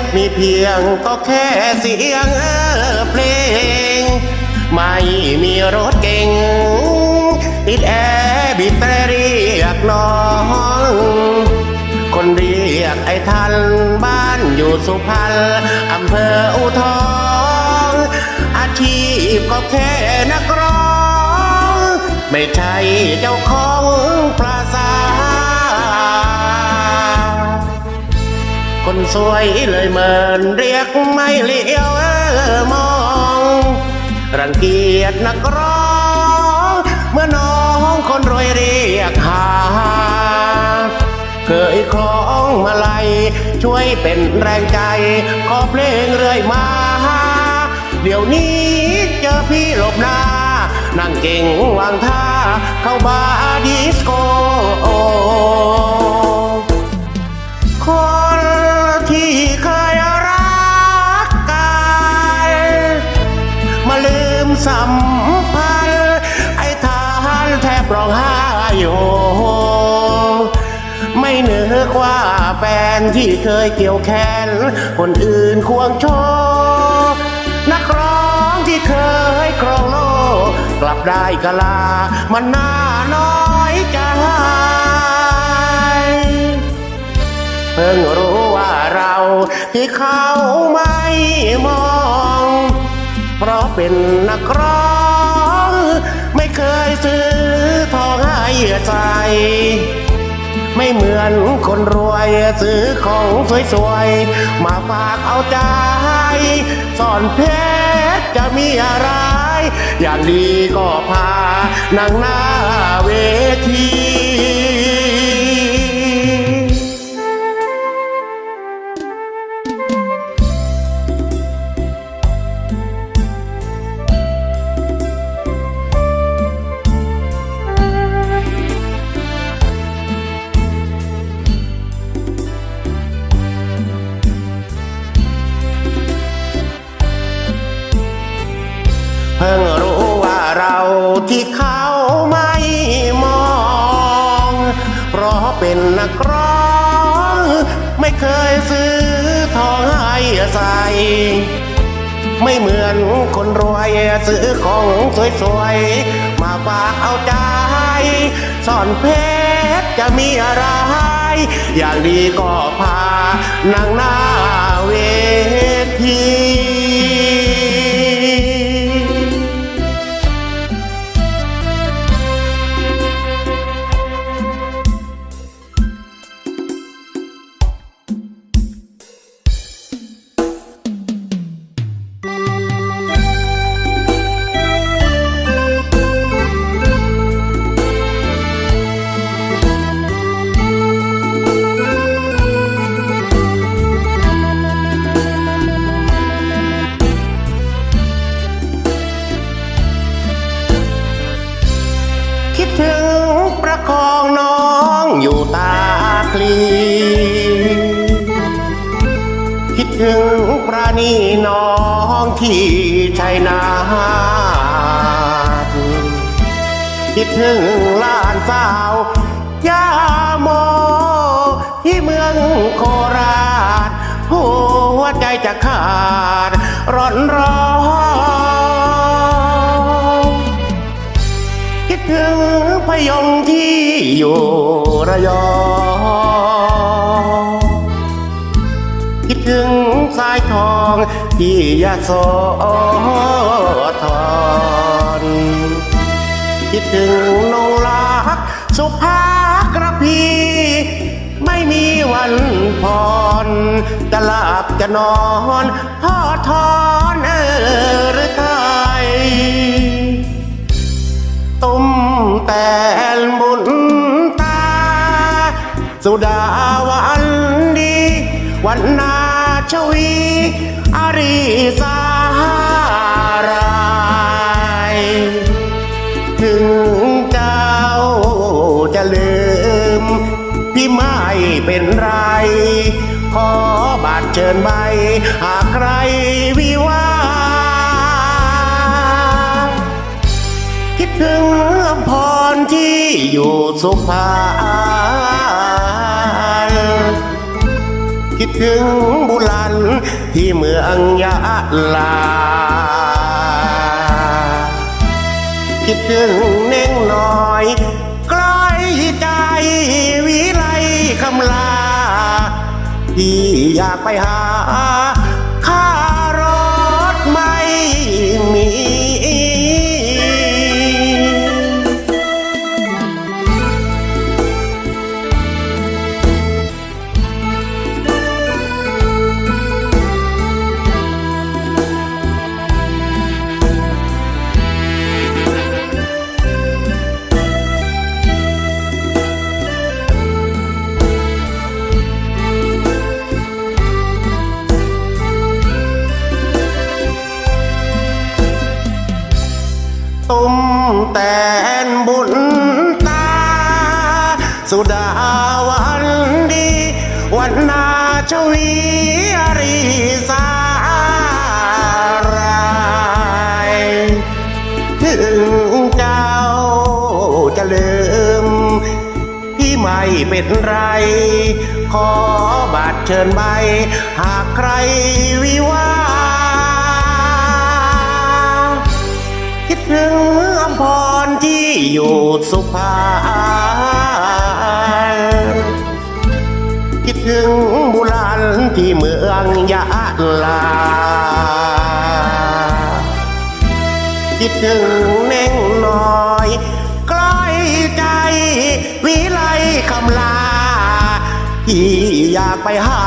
กมีเพียงก็แค่เสียงเออเพลง ไม่มีรถเก่ง ติดแอร์บิดแตรเรียกน้อง คนเรียกไอ้ทันบ้านอยู่สุพรรณอำเภออุทองอาชีพก็แค่นักร้อง ไม่ใช่เจ้าของปราสาท สวยเลยเมินเรียกไม่เลี้ยวมอง รังเกียจนักร้อง เมื่อน้องคนรวยเรียกหา เคยคล้องมาลัยช่วยเป็นแรงใจ ขอเพลงเรื่อยมา เดี๋ยวนี้เจอพี่หลบหน้า นั่งเก่งวางท่า เข้าบาร์ดิสโก สัมพันธ์ไอ้ทารแทบร้องไห้โฮไม่เนึกว่าแฟนที่เคยเกี่ยวแขนคนอื่นควงโชว์นักร้องที่เคยครองโลกกลับได้กะลา มันน่าน้อยใจเพิ่งรู้ว่าเราที่เขาไม่มอง เพราะเป็นนักร้อง ไม่เคยซื้อทองให้ใส่ไม่เหมือนคนรวยซื้อของสวยๆ มาฝากเอาใจซ่อนเพชรจะมีอะไร อย่างดีก็พานั่งหน้าเวที เป็นนักร้อง ไม่เคยซื้อทองให้ใส่ไม่เหมือนคนรวยซื้อของสวยๆ มาฝากเอาใจซ่อนเพชรจะมีอะไร อย่างดีก็พานั่งหน้าเวที อยู่ตาคลี คิดถึงปราณีน้องที่ชัยนาทคิดถึงหลานสาวยาโม ที่เมืองโคราช หัวใจจะขาดร้อนร้อนคิดถึงพยง อยู่ระยองคิดถึงสายทองที่ยะโสธรคิดถึงนงรักสุภากระพีไม่มีวันพรจะหลับจะนอนทอดทอนเออหรือไทย ตุ้มแต่นบุญตา สุดาวันดี วันนาชวีอารีสารายถึงเจ้าจะลืม พี่ไม่เป็นไร ขอบาดเชิญใบหากใครวิวา ถึงอำพรที่อยู่สุพรรณคิดดถึงบุรันที่เมืองยะลา คิดถึงเน่งน้อยใกล้ใจวิไลคำลา ที่อยากไปหา สุดาวันดี วันนาชวีอริสารายถึงเจ้าจะลืมที่ไม่เป็นไร ขอบัตรเชิญใบ หากใครวิวาคิดถึงอมพรที่อยู่สุพร ถึงบุรันที่เมืองยะลา คิดถึงเน่งน้อยใกล้ใจวิไลคำลา ที่อยากไปหา